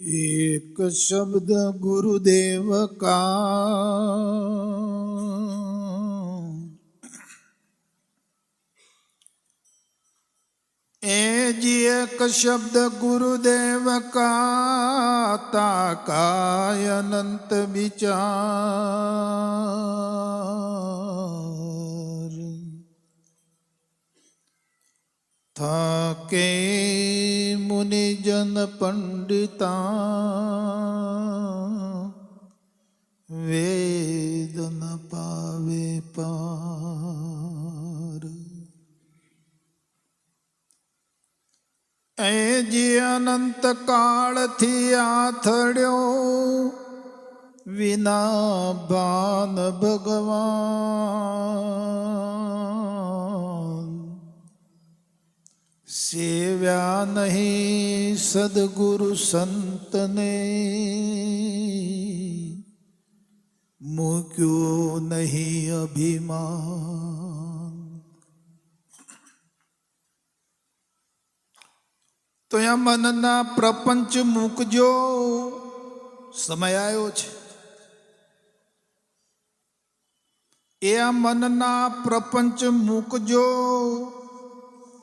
એક શબ્દ ગુરુદેવ કા? એ જી એક શબ્દ ગુરુદેવ કા? તાકાય અનંત વિચાર. થાકે મુનિજન પંડિતા વેદ ન પાવે પાર. એ જે અનંત કાળથી આથડ્યો વિના ભાન ભગવાન. સેવ્યા નહીં સદગુરુ સંતને. મૂક્યો નહીં અભિમાન. તો અહીંયા મનના પ્રપંચ મૂકજો. સમય આવ્યો છે. એ આ મનના પ્રપંચ મૂકજો.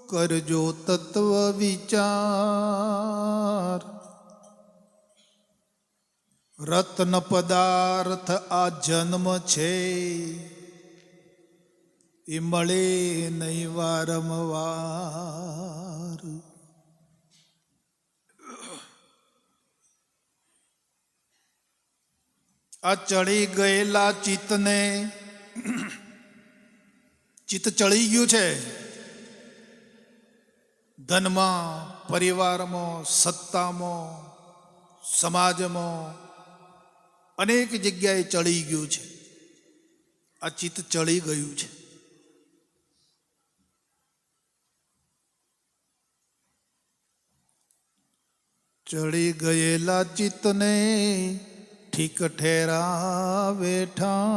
કરજો તત્વ વિચાર. રત્ન પદાર્થ આ જન્મ છે. એ મળે નહીં વારંવાર. આ ચડી ગયેલા ચિત્તને, ચિત્ત ચડી ગયું છે. ધનમાં, પરિવારમાં, સત્તામાં, સમાજમાં, અનેક જગ્યાએ ચડી ગયું છે. આ ચિત્ત ચડી ગયું છે. ચડી ગયેલા ચિત્તને ઠીક ઠેરા બેઠા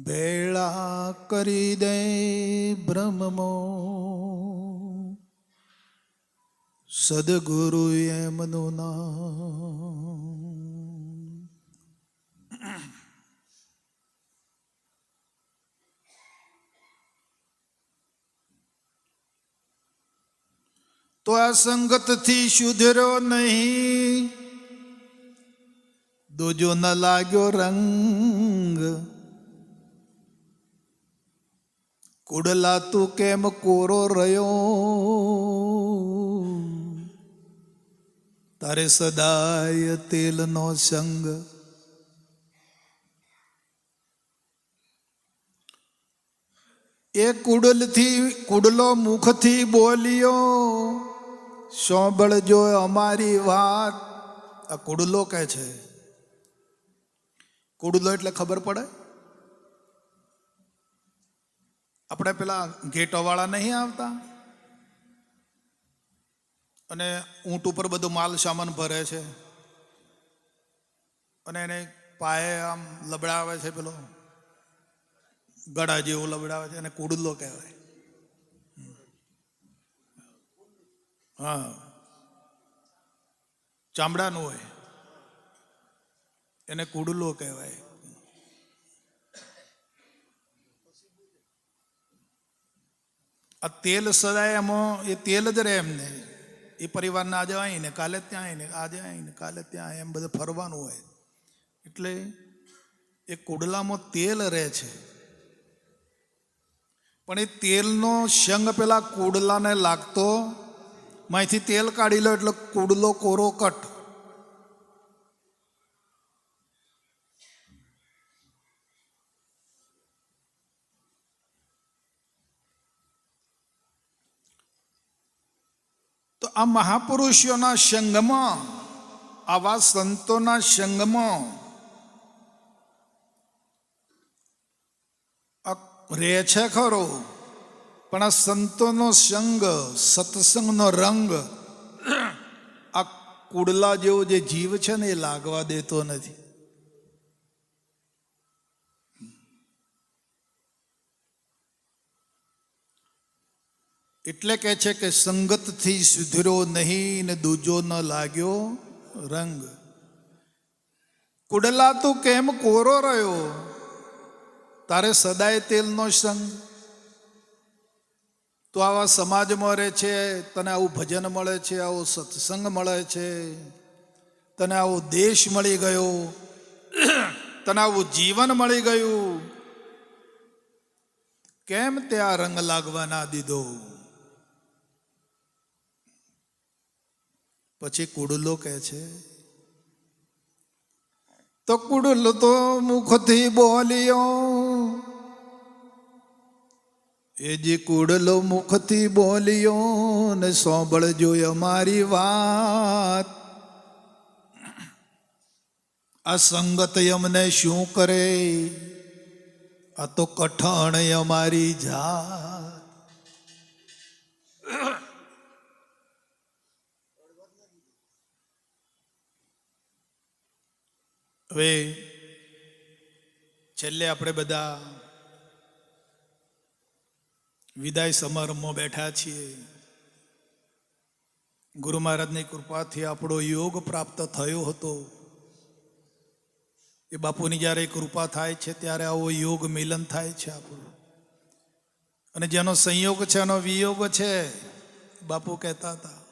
બેળા કરી દે બ્રહ્મમો સદગુરુ એમનું નામ તો આ સંગતથી સુધર્યો નહીં દોજો ન લાગ્યો રંગ કુડલા તું કેમ કોરો રહ્યો? તારે સદાય તેલનો સંગ એ કુડલથી, કુડલો મુખથી બોલ્યો સાંભળજો અમારી વાત. આ કુડલો કહે છે. કુડલો એટલે ખબર પડે? આપણે પેલા ગેટોવાળા નહીં આવતા? અને ઊંટ ઉપર બધો માલ સામાન ભરે છે. અને એને પાયે આમ લબડાવે છે પેલો. ગળા જેવું લબડાવે છે, એને કુડલો કહેવાય. હા. ચામડાનું હોય. એને કુડલો કહેવાય. આ તેલ સદાય એમાં એ તેલ જ રહે એમને. એ પરિવારને આજે આવીને, કાલે ત્યાં આવીને, આજે આવીને, કાલે ત્યાં એમ બધું ફરવાનું હોય. એટલે એ કુડલામાં તેલ રહે છે. પણ એ તેલનો સંગ પેલા કુડલાને લાગતો, માહિતી તેલ કાઢી લો એટલે કુડલો કોરો કટ. આ મહાપુરુષોના સંગમાં, આવા સંતોના સંગમાં, આ રહે છે ખરો, પણ આ સંતોનો સંગ, સત્સંગનો રંગ, આ કુડલા જેવો જે જીવ છે ને એ લાગવા દેતો નથી. એટલે કે છે કે સંગતથી સુધર્યો નહીં ને દૂજો ન લાગ્યો રંગ. કુડલા તું કેમ કોરો રહ્યો? તારે સદાય તેલનો સંગ. તો આવા સમાજમાં રહે છે, તને આવું ભજન મળે છે, આવો સત્સંગ મળે છે. તને આવો દેશ મળી ગયો. તને આવું જીવન મળી ગયું. કેમ તે આ રંગ લાગવા ના દીધો? પછી કુડલો કહે છે. તો કુડલો તો મુખથી બોલ્યો. એ જે કુડલો મુખથી બોલ્યો ને સાંભળજો અમારી વાત. આ સંગત અમને શું કરે? આ તો કઠણ અમારી જાત. હવે છેલ્લે આપણે બધા વિદાય સમારંભમાં બેઠા છીએ. ગુરુ મહારાજની કૃપાથી આપણો યોગ પ્રાપ્ત થયો હતો. એ બાપુની જ્યારે કૃપા થાય છે, ત્યારે આવો યોગ મિલન થાય છે આપણું. અને જેનો સંયોગ છે, એનો વિયોગ છે, બાપુ કહેતા હતા.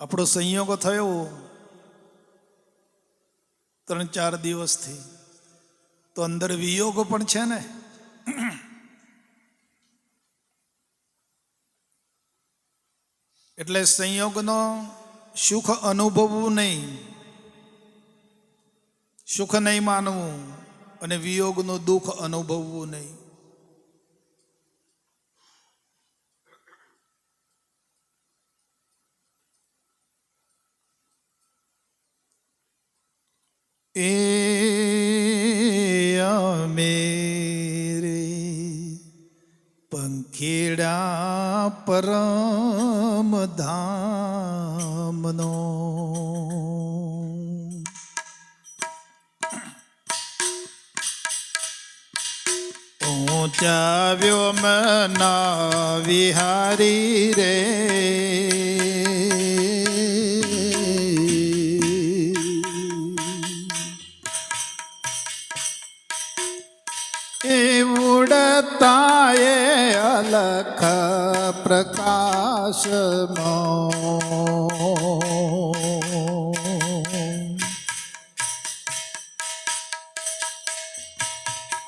આપણો સંયોગ થયો. ત્રણ ચાર દિવસથી. તો અંદર વિયોગ પણ છે ને? એટલે સંયોગનો સુખ અનુભવવું નહીં. સુખ નહીં માનવું અને વિયોગનું દુઃખ અનુભવવું નહીં. એ મેરે પંખેડા પરમ ધામનો. ઊંચા મના વિહારી રે.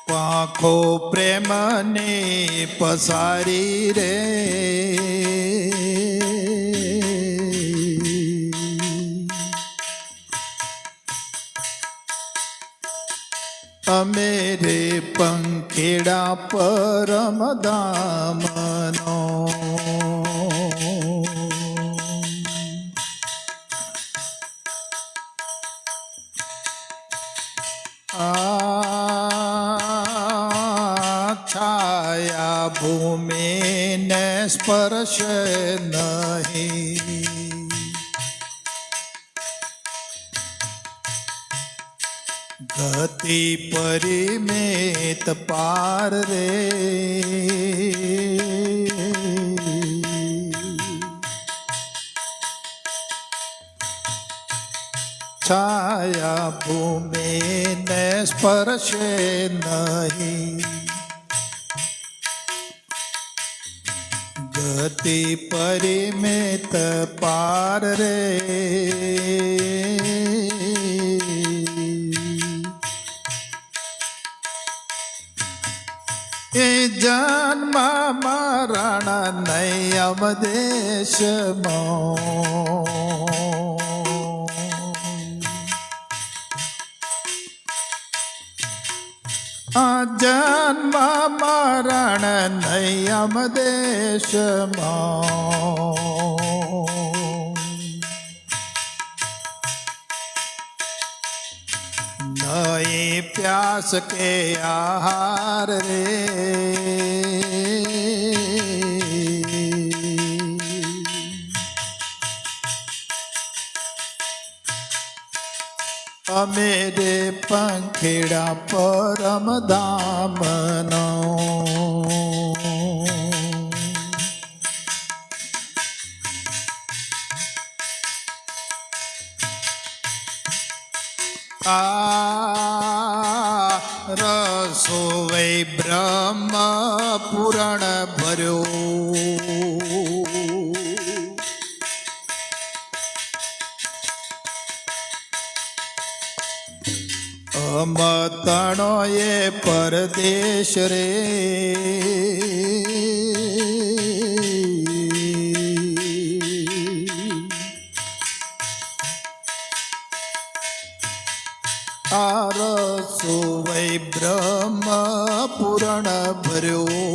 પાંખો પ્રેમને પસારી રે. અમે રે પંખેડા પરમ છાયા ભૂમિને સ્પર્શ નહીં. ગતિ પરિમેત પાર રે. છાયા ભૂમિને સ્પર્શે નહીં. ગતિ પરિમિત પાર રે. એ જન્મ મરણ નહીં દેશમાં અજન્મ મરણ નયમ દેશમાં. નય પ્યાસ કે આહાર રે. मेरे पंखेड़ा परम दामनो। આ રસોય બ્રહ્મ પૂરણ ભર્યો અમતણો એ પરદેશ રે. આરસો વૈ બ્રહ્મ પુરાણ ભર્યો.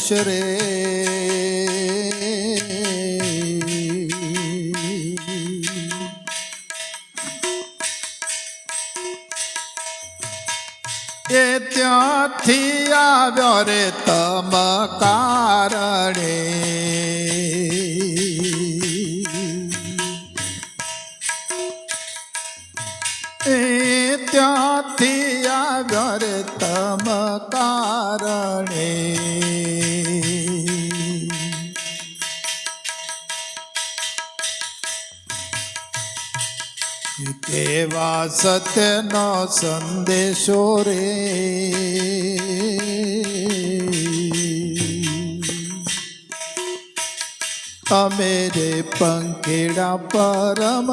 પરદેશ રે એ ત્યાંથી આવ્યો રે તમ કારણે. કેવા સત્યનો સંદેશો રે? અમે રે પંખેડા પરમ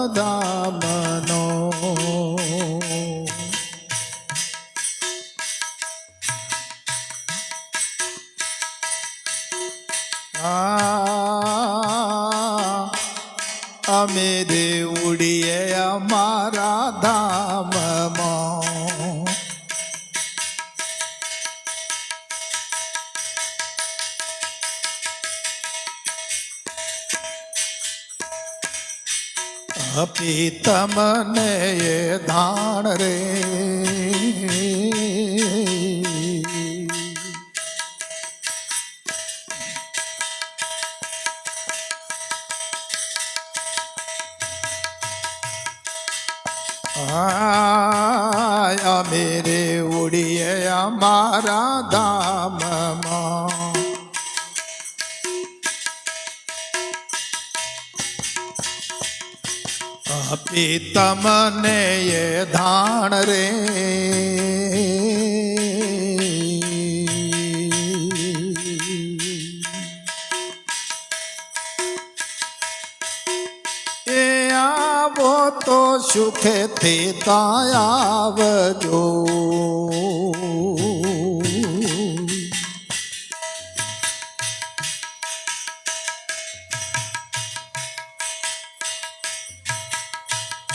અમારા ધામમાં. અપી તમને એ ધાણ રે. અમે રે ઉડીએ અમારા ધામમાં. આપી તમને એ ધાણ રે. સુખેથી ત્યાં આવજો.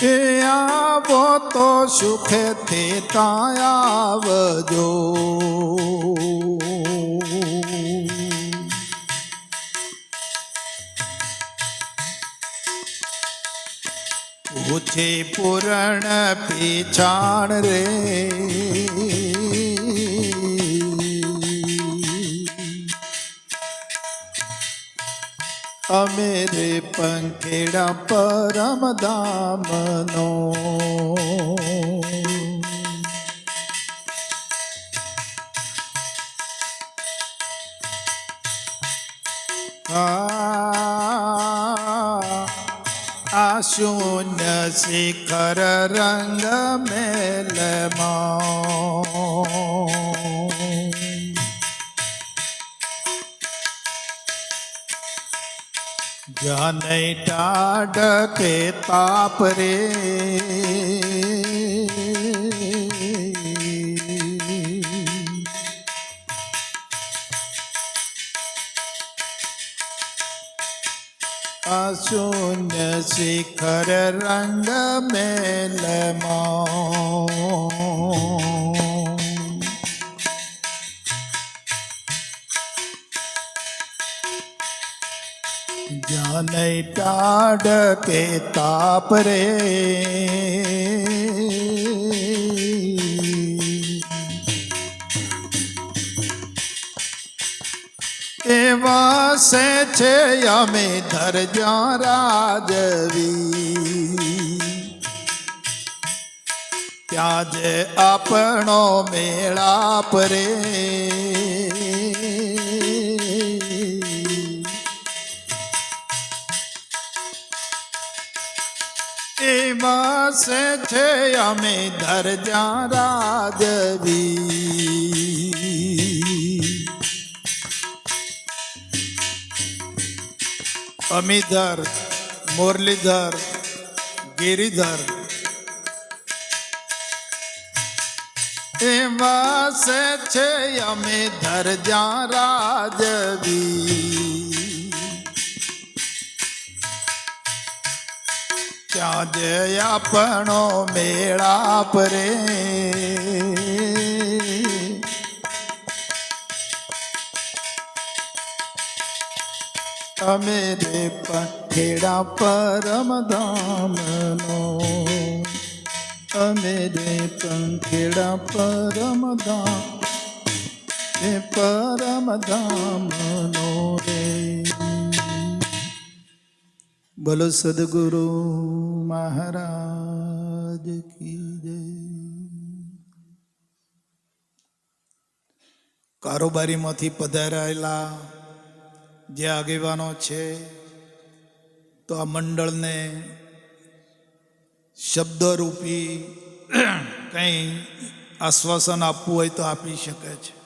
એ આવો તો સુખેથી ત્યાં આવજો પૂરણ પીછાણ રે. અમે રે પંખેડા પરમ ધામનો આ શૂન્ય શિખર રંગ મેલમાં. જનૈ ટાઢ કે તાપ રે. શિખર રંગ મેલમાં. જાનૈ ટાડ કે તાપ રે. એવા છે અમે ધરજા રાજવી. ત્યાં જે આપણો મેળાપ રે એમાં છે અમે ધરજા રાજવી. અમીધર મુરલીધર ગિરિધર. એમાં સે છે અમે જ્યાં રાજવી. ત્યાં જે આપણો મેળાપ રે. અમે રે પઠેડા પરમ ધામનો. અમે રે પંખેડા પરમ ધામ, એ પરમ ધામનો રે. બોલો સદગુરુ મહારાજ કી જય. કારોબારીમાંથી પધારાયેલા જે આગેવાનો છે, તો આ મંડળને શબ્દરૂપી કંઈ આશ્વાસન આપવું હોય તો આપી શકે છે.